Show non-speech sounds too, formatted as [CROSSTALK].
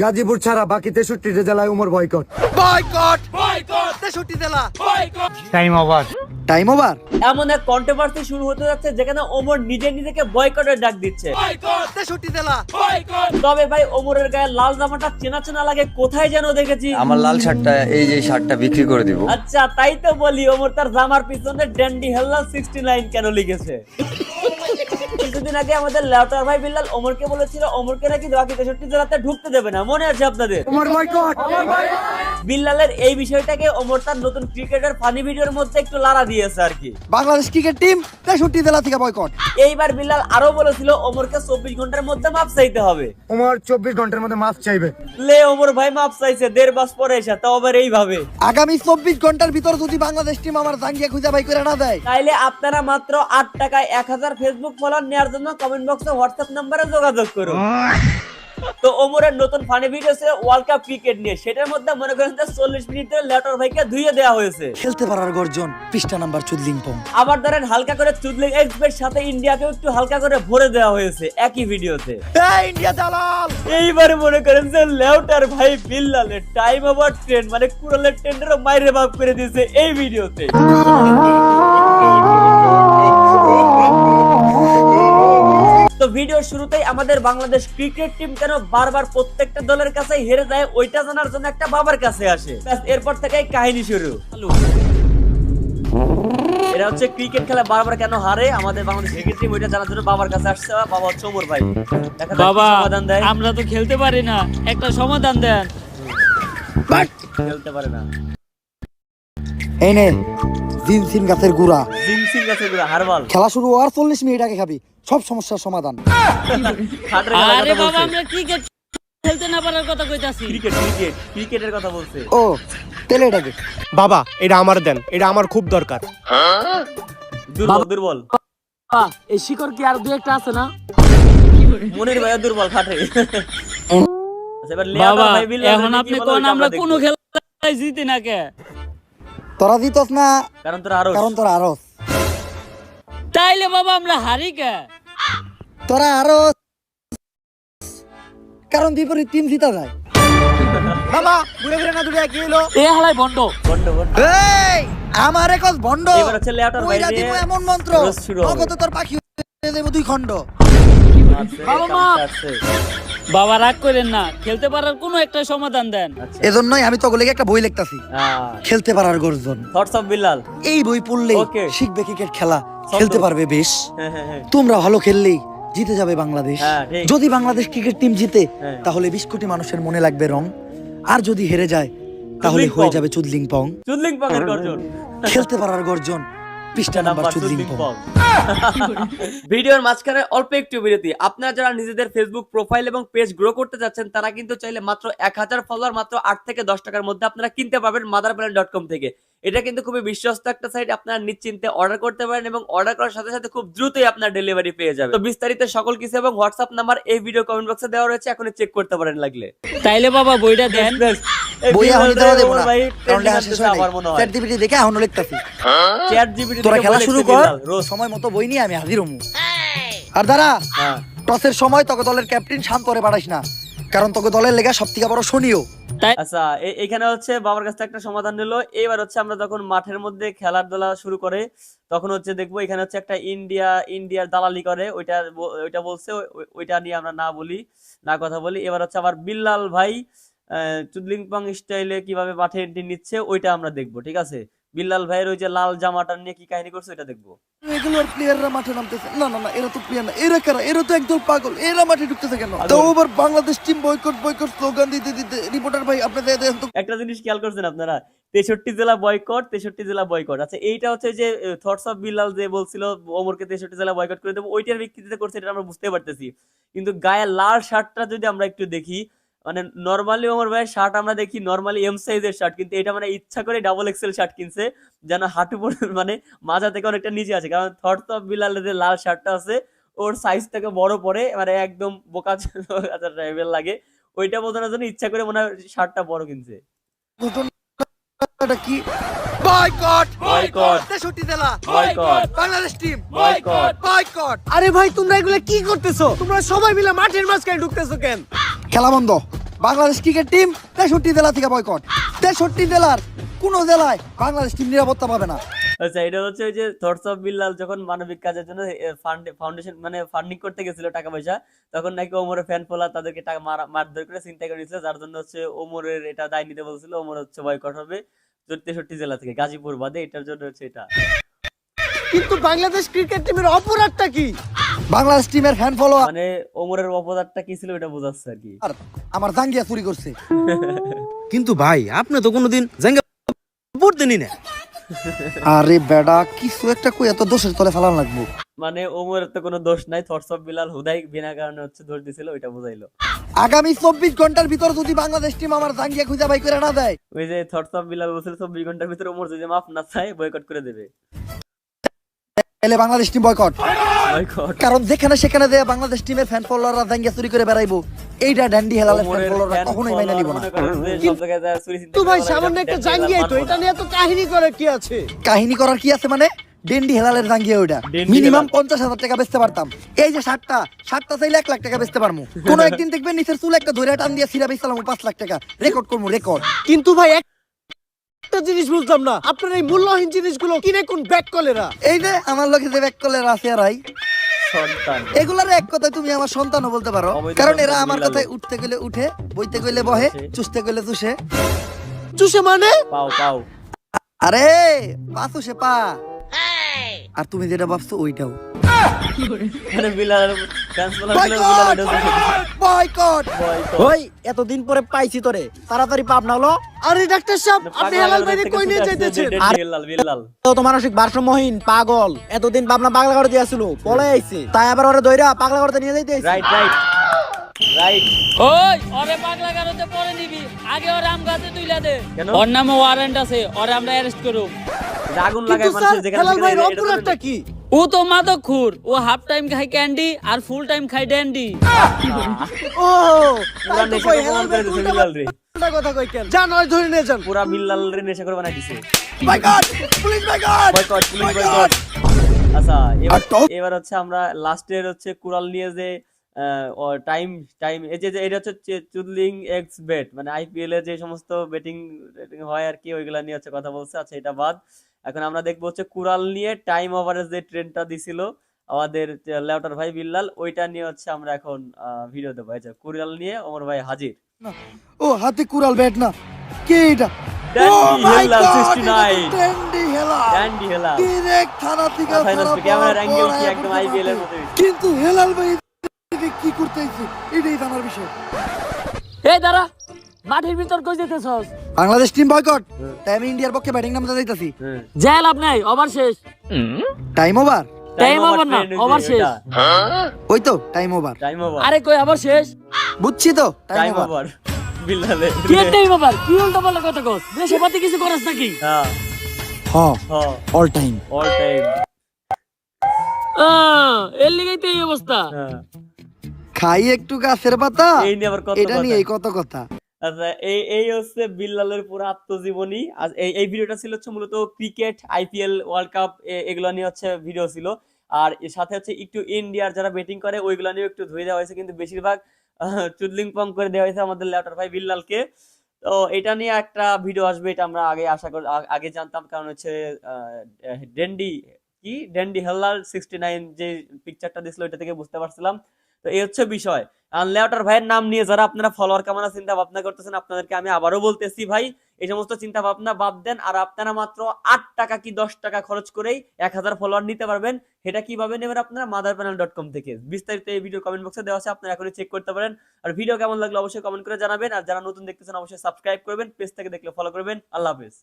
গাজীপুর ছাড়া বাকি তেষট্টিটা জেলায় উমর বয়কট। বয়কট! বয়কট! তেষট্টি জেলা। টাইম ওভার টাইম ওভার এমন এক কন্ট্রোভার্সি শুরু হতে যাচ্ছে যেখানে ওমর নিজে নিজেকে বয়কটের ডাক দিচ্ছে। তেষট্টি জেলা। তবে ভাই ওমরের গায়ে লাল জামাটা চেনা চেনা লাগে কোথায় যেন দেখেছি। আমার লাল শার্টটা এই যে শার্টটা বিক্রি করে দিব। আচ্ছা তাই তো বলি ওমর তার জামার পিছনে ড্যান্ডি হেল্লা সিক্সটি নাইন কেন লিখেছে? কিছুদিন আগে আমাদের লেউটার ভাই বিল্লাল ওমরকে বলেছিল ওমরকে নাকি বাকি তেষট্টি জেলাতে ঢুকতে দেবে না। মনে আছে আপনাদের? বিল্লালের এই বিষয়টাকে ওমর তার নতুন ক্রিকেটের ফানি ভিডিওর মধ্যে একটু লাড়া দিয়েছে আর কি। বাংলাদেশ ক্রিকেট টিম তেষট্টি জেলা থেকে বয়কট এইবার বিল্লাল আরও বলেছিল ওমরকে চব্বিশ ঘণ্টার মধ্যে মাপ চাইতে হবে। উমর চব্বিশ ঘণ্টার মধ্যে মাফ চাইবে। লে ওমর ভাই মাপ চাইছে দেড় মাস পরে এসে তাও আবার এইভাবে। আগামী চব্বিশ ঘণ্টার ভিতর যদি বাংলাদেশ টিম আমার জাঙ্গিয়া খুঁজে বাই করে না দেয় তাইলে আপনারা মাত্র আট টাকায় এক হাজার ফেসবুক ফলোয়ার নেওয়ার জন্য কমেন্ট বক্সে হোয়াটসঅ্যাপ নাম্বারে যোগাযোগ করুন। তো ওমরের নতুন ফানি ভিডিও ছিল ওয়ার্ল্ড কাপ ক্রিকেট নিয়ে। সেটার মধ্যে মনে করেন যে চল্লিশ মিনিটে লেটর ভাইকে ধুয়ে দেওয়া হয়েছে। খেলতে পারার গর্জন পৃষ্ঠা নাম্বার চুদলিং পং। আবার ধরেন হালকা করে চুদলিং এক্সপের সাথে ইন্ডিয়াকেও একটু হালকা করে ভরে দেওয়া হয়েছে একই ভিডিওতে ইন্ডিয়া চালাল এইবারে মনে করেন যে লেউটার ভাই বিল্লালের টাইম ওভার ট্রেন মানে কুড়ালের ট্রেন্ডেরও মাইরে বাপ করে দিয়েছে এই ভিডিওতে [LAUGHS] তো ভিডিওর শুরুতেই আমাদের বাংলাদেশ ক্রিকেট টিম কেন বারবার প্রত্যেকটা দলের কাছে হেরে যায় ওইটা জানার জন্য একটা বাবার কাছে আসে। এরপর থেকেই কাহিনী শুরু। এরা হচ্ছে ক্রিকেট খেলা বারবার কেন হারে? আমাদের বাংলাদেশ ক্রিকেট টিম ওইটা জানার জন্য বাবার কাছে আসছে। বাবা হচ্ছে ওমর ভাই। বাবা সমাধান দেয়। আমরা তো খেলতে পারি না। একটা সমাধান দেন। খেলতে পারে না। এই নে জিন গাছের গুড়া। সিং আছে গুলো হারবাল। খেলা শুরু হওয়ার চল্লিশ মিনিট আগে খাবি সব সমস্যার সমাধান। আরে বাবা আমরা ক্রিকেট খেলতে না পারার কথা কইতাছি। ক্রিকেট ক্রিকেট ক্রিকেটের কথা বলছে। ও তেলে এটাকে বাবা এটা আমার দেন এটা আমার খুব দরকার। দুর্বল দুর্বল। এই শিকড় কি আর দু একটা আছে না? মনির ভাইয়া দুর্বল খাটে। আচ্ছা, এবার লিয়াকত বাবা এখন আপনি কোন আমরা। কোনো খেলায় জিতি না কে? তোরা দিতস না কারণ তোরা আরও কারণ তোরা আরও তাইলে বাবা আমরা হারি কে? তোরা আরও কারণ বিপরীত টিম জিতা যায়। মামা ঘুরে ঘুরে না দূরে কি হলো? এ হালাই বন্ড বন্ড বন্ড এই আমার একজ ভন্ড এবার হচ্ছে কইরা বাইরে দিব এমন মন্ত্র। নগদ তোর পাখি হয়ে যাবে দুই খণ্ড। বাবা, মা। বাবা রাগ করেন না খেলতে পারার কোনো একটা সমাধান দেন। আচ্ছা। এজন্যই আমি লেগে একটা বই লিখতাছি। খেলতে পারার গর্জন। বিল্লাল এই বই পড়লে শিখবে ক্রিকেট খেলা খেলতে পারবে বেশ। হ্যাঁ হ্যাঁ হ্যাঁ। তোমরা ভালো খেললেই জিতে যাবে বাংলাদেশ। যদি বাংলাদেশ ক্রিকেট টিম জিতে। তাহলে বিশ কোটি মানুষের মনে লাগবে রং। আর যদি হেরে যায় তাহলে হয়ে পং। যাবে চুদলিং পং। চুদলিং পকের গর্জন। খেলতে পারার গর্জন। পৃষ্ঠা নাম্বার ভিডিওর মাঝখানে অল্প একটু বিরতি। আপনারা যারা নিজেদের ফেসবুক প্রোফাইল এবং পেজ গ্রো করতে যাচ্ছেন তারা কিন্তু চাইলে মাত্র এক হাজার ফলোয়ার মাত্র আট থেকে দশ টাকার মধ্যে আপনারা কিনতে পারবেন মাদার ডট কম থেকে। এটা কিন্তু খুবই বিশ্বস্ত একটা সাইট আপনারা নিশ্চিন্তে অর্ডার করতে পারেন এবং অর্ডার করার সাথে সাথে খুব দ্রুতই আপনার ডেলিভারি পেয়ে যাবেন। তো বিস্তারিত সকল কিছু এবং হোয়াটসঅ্যাপ নাম্বার এই ভিডিও কমেন্ট বক্সে দেওয়া রয়েছে এখনই চেক করতে পারেন লাগলে। তাইলে বাবা বইটা দেন। এই বই এখন ভিডিওতে দেওয়া দেবো না কারণ লেখা শেষ মনে হয়। চ্যাট জিপিটি দেখে এখনও লিখতাছি চ্যাট জিপিটি তোরা খেলা শুরু কর সময় মতো বই নিয়ে আমি হাজির হমু। আর দাঁড়া হ্যাঁ। টসের সময় তোকে দলের ক্যাপ্টেন শান্ত করে পাঠাইস না কারণ তোকে দলের লেগা সব থেকে বড় শনিও। আচ্ছা এ- এখানে হচ্ছে বাবার কাছ থেকে একটা সমাধান নিল। এবার হচ্ছে আমরা যখন মাঠের মধ্যে খেলাধুলা শুরু করে, তখন হচ্ছে দেখব এখানে হচ্ছে একটা ইন্ডিয়া, ইন্ডিয়ার দালালি করে। ওইটা ওইটা বলছে, ওই- ওই- ওইটা নিয়ে আমরা না বলি, না কথা বলি। এবার হচ্ছে আবার বিল্লাল ভাই চুদলিংপং স্টাইলে কীভাবে মাঠে এন্ট্রি নিচ্ছে ওইটা আমরা দেখব ঠিক আছে? বিল্লাল ভাইয়ের ওই যে লাল জামাটা নিয়ে কি কাহিনী করছে ওইটা দেখব। রেগুলার প্লেয়াররা মাঠে নামতেছে। না না না এরা তো প্লেয়ার না। এরা কারা? এরা তো একদল পাগল। এরা মাঠে ঢুকতেছে কেন? তো আবার Bangladesh team boycott boycott slogan দিতে দিতে রিপোর্টার ভাই আপনাদের একটা জিনিস খেয়াল করছেন আপনারা? তেষট্টি জেলা বয়কট তেষট্টি জেলা বয়কট আচ্ছা এইটা হচ্ছে যে থটস অফ বিল্লাল যে বলছিল ওমরকে তেষট্টি জেলা বয়কট করে দেবো ওইটার ভিত্তিতে করছে এটা আমরা বুঝতে পারতেছি। কিন্তু গায়ে লাল শার্টটা যদি আমরা একটু দেখি মানে নর্মালি ওমর ভাইয়ের শার্ট আমরা দেখি নর্মালি এম সাইজের শার্ট কিন্তু এটা মানে ইচ্ছা করে ডাবল এক্সেল শার্ট কিনছে যেন হাঁটু [LAUGHS] মানে মাজা থেকে অনেকটা নিচে আছে। কারণ থটস অফ বিল্লালের যে লাল শার্টটা আছে ওর সাইজ থেকে বড় পরে মানে একদম বোকা টাইপের লাগে। ওইটা বোঝানোর জন্য ইচ্ছা করে মনে হয় শার্টটা বড় কিনছে। কি? বয়কট বয়কট তেষট্টি জেলা boycott Bangladesh team boycott boycott আরে ভাই তোমরা এগুলা কি করতেছো? তোমরা সবাই মিলে মাঠের মাঝখানে ঢুকতেছো কেন? খেলা বন্ধ। বাংলাদেশ ক্রিকেট টিম তেষট্টি জেলা থেকে বয়কট তেষট্টি জেলার কোন জেলায় বাংলাদেশ টিম নিরাপত্তা পাবে না। আচ্ছা এটা হচ্ছে ওই যে থটস অফ বিল্লাল যখন মানবিক কাজের জন্য ফাউন্ডেশন মানে ফান্ডিং করতে গেছিল টাকা পয়সা তখন নাকি ওমরের ফ্যান ফোলা তাদেরকে টাকা মারা মারধর করে চিন্তা করে নিয়েছিল যার জন্য হচ্ছে ওমরের এটা দায় নিতে বলছিল ওমর হচ্ছে বয়কট হবে। তেষট্টি জেলা থেকে গাজীপুর বাদে এটার জন্য হচ্ছে এটা। কিন্তু বাংলাদেশ ক্রিকেট টিমের অপরাধটা কি? বাংলাদেশ টিমের ফ্যান ফলোয়ার মানে ওমরের অপরাধটা কি ছিল এটা বোঝাচ্ছে আর কি। আমার জাঙ্গিয়া চুরি করছে। [LAUGHS] কিন্তু ভাই আপনি তো কোনোদিন জাঙ্গা পড়তেনি না। আরে বেডা কিছু একটা কই এত দোষের তলে ফেলান লাগবো। মানে ওমরের তো কোনো দোষ নাই থটস অফ বিল্লাল হুদাই বিনা কারণে হচ্ছে দোষ দিছিল ওইটা বোঝাইলো। আগামী চব্বিশ ঘণ্টার ভিতর যদি বাংলাদেশ টিম আমার জাঙ্গিয়া খুঁজে বাই করে না দেয়। ওই যে থটস অফ বিল্লাল বলছিল চব্বিশ ঘণ্টার ভিতরে ওমর যদি মাফ না চায় বয়কট করে দেবে। তাহলে বাংলাদেশ টিম বয়কট কারণ যেখানে সেখানে যে বাংলাদেশ টিমের ফ্যান ফলোয়াররা জাঙ্গিয়া চুরি করে বেড়াইবো এইটা ড্যান্ডি হেলালের ফ্যান ফলোয়াররা কখনোই মাইনা নিব না। follower মনে করেন যে সব জায়গায় যায় চুরি চিন্তা তো ভাই করে সামান্য একটা ডেন্ডি জাঙ্গিয়াই তো এটা নিয়ে তো কাহিনী করে কি আছে? কাহিনী করার কি আছে মানে? ডেন্ডি হেলালের জাঙ্গিয়া ওইটা মিনিমাম। পঞ্চাশ হাজার টাকা বেচতে পারতাম। এই যে শার্টটা শার্টটা চাইলে এক লাখ টাকা বেচতে পারব কোনো একদিন দেখবেন নিচের চুল একটা ধরে টান দিয়ে সিরা বেচলাম পাঁচ লাখ টাকা। রেকর্ড করব রেকর্ড। কিন্তু ভাই এক- একটা জিনিস বুঝলাম না। আপনার এই মূল্যহীন জিনিসগুলো কিনে কোন ব্যাক কলেরা? এই যে আমার লোকে যে ব্যাক কলের আছে আর সন্তান। এগুলার এক কথায় তুমি আমার সন্তানও বলতে পারো। কারণ এরা আমার কথায় উঠতে গেলে উঠে বইতে গেলে বহে চুষতে গেলে চুষে। চুষে মানে? পাও পাও। আরে পা চুষে পা। আর তুমি যেটা ভাবছ ওইটাও। এতদিন পরে পাইছি তোরে। তাড়াতাড়ি পাপ না হলো। আরে ডাক্তার সাহেব আপনি হেলাল ভাইরে কই নিয়ে যাইতেছেন? তো তো মানসিক ভারসাম্যহীন পাগল। এতদিন বাবনা পাগলা করে দিয়েছিল পলে আইছে। তাই আবার ওরে দইরা পাগলা করতে নিয়ে যাইতে রাইট রাইট রাইট ওই ওরে পাগলা কারোতে পরে নিবি। আগে ওর আম গাছে তুইলা দে। ওর নামে ওয়ারেন্ট আছে ওরে আমরা অ্যারেস্ট করব আগুন কিন্তু স্যার যেখানে হেলাল তো অপরাধটা কি? ও তো মাদক খুর ও হাফ টাইম খায় ক্যান্ডি আর ফুল টাইম খায় ড্যান্ডি ও পুরা তো নেশা কই, করে হেলাল করে দিছে বিল্লাল রে কথা কই কেন? যান ওই ধরে নিয়ে যান। পুরা বিল্লাল রে নেশা করে বানাই দিছে। Boycott police boycott boycott police boycott আচ্ছা এবার এবার হচ্ছে আমরা লাস্টের হচ্ছে কুরাল নিয়ে যে টাইম টাইম এই যে এটা হচ্ছে চুদলিং এক্স বেট মানে আইপিএল এ যে সমস্ত বেটিং হয় আর কি ওইগুলা নিয়ে হচ্ছে কথা বলছে। আচ্ছা এটা বাদ। এখন আমরা দেখব হচ্ছে কুরাল নিয়ে টাইম ওভারের যে ট্রেনটা দিছিল আমাদের লেউটার ভাই বিল্লাল ওইটা নিয়ে হচ্ছে আমরা এখন ভিডিও দেবো। এই যে কুরাল নিয়ে ওমর ভাই হাজির। ও হাতে কুড়াল ব্যাট না। কে এটা? My হেলাল God, থেকে কি আয়া একদম পড়তে আইপিএল এর পারবে। মতো কিন্তু হেলাল ভাই এদিকে কি করতেছে এটাই জানার বিষয়। এই দাঁড়া মাঠের ভিতর কই যেতেছস? বাংলাদেশ টিম বয়কট তাই আমি ইন্ডিয়ার পক্ষে ব্যাটিং নামতে যাইতাছি। হ্যাঁ যাই লাভ নাই ওভার শেষ। টাইম ওভার টাইম ওভার না ওভার শেষ। ওই তো টাইম ওভার টাইম ওভার আরে কই আবার শেষ? বুঝছি তো টাইম ওভার বিল্লালে। কি টাইম ওভার কি উল্টা পাল্টা কথা কস? দেশে পাতি কিছু করস নাকি? হ্যাঁ। হ্যাঁ হ্যাঁ all time all time ah, এর লিগেই তো এই অবস্থা। হ্যাঁ। খাই একটু গাছের পাতা? এই নিয়ে আবার কত এটা নিয়ে এই কত কথা? আচ্ছা এই এই হচ্ছে বিল্লালের পুরো আত্মজীবনী। এই এই ভিডিওটা ছিল হচ্ছে মূলত ক্রিকেট আইপিএল ওয়ার্ল্ড কাপ এগুলো নিয়ে হচ্ছে ভিডিও ছিল। আর এর সাথে হচ্ছে একটু ইন্ডিয়ার যারা ব্যাটিং করে ওইগুলো নিয়ে একটু ধুয়ে দেওয়া হয়েছে। কিন্তু বেশিরভাগ চুদলিং পং করে দেওয়া হয়েছে আমাদের ল্যাপটপ ভাই বিল্লালকে। তো এটা নিয়ে একটা ভিডিও আসবে এটা আমরা আগে আশা করি আগে জানতাম। কারণ হচ্ছে ডেন্ডি কি? ডেন্ডি হেল্লাল সিক্সটি নাইন যে পিকচারটা দিছিল ওইটা থেকে বুঝতে পারছিলাম। তো এই হচ্ছে বিষয়। আনলেওটার ভাইয়ের নাম নিয়ে যারা আপনারা ফলোয়ার কামানোর চিন্তা ভাবনা করতেছেন, আপনাদেরকে আমি আবারও বলতেছি ভাই, এই সমস্ত চিন্তা ভাবনা বাদ দেন, আর আপনারা মাত্র আট টাকা কি দশ টাকা খরচ করেই এক হাজার ফলোয়ার নিতে পারবেন। সেটা কীভাবে নেবেন আপনারা? মাদার প্যানেল ডট কম থেকে। বিস্তারিত এই ভিডিও কমেন্ট বক্সে দেওয়া আছে, আপনারা এখনই চেক করতে পারেন। আর ভিডিও কেমন লাগল অবশ্যই কমেন্ট করে জানাবেন। আর যারা নতুন দেখতেছেন, অবশ্যই সাবস্ক্রাইব করবেন পেজ থেকে দেখলে ফলো করবেন। আল্লাহ হাফেজ।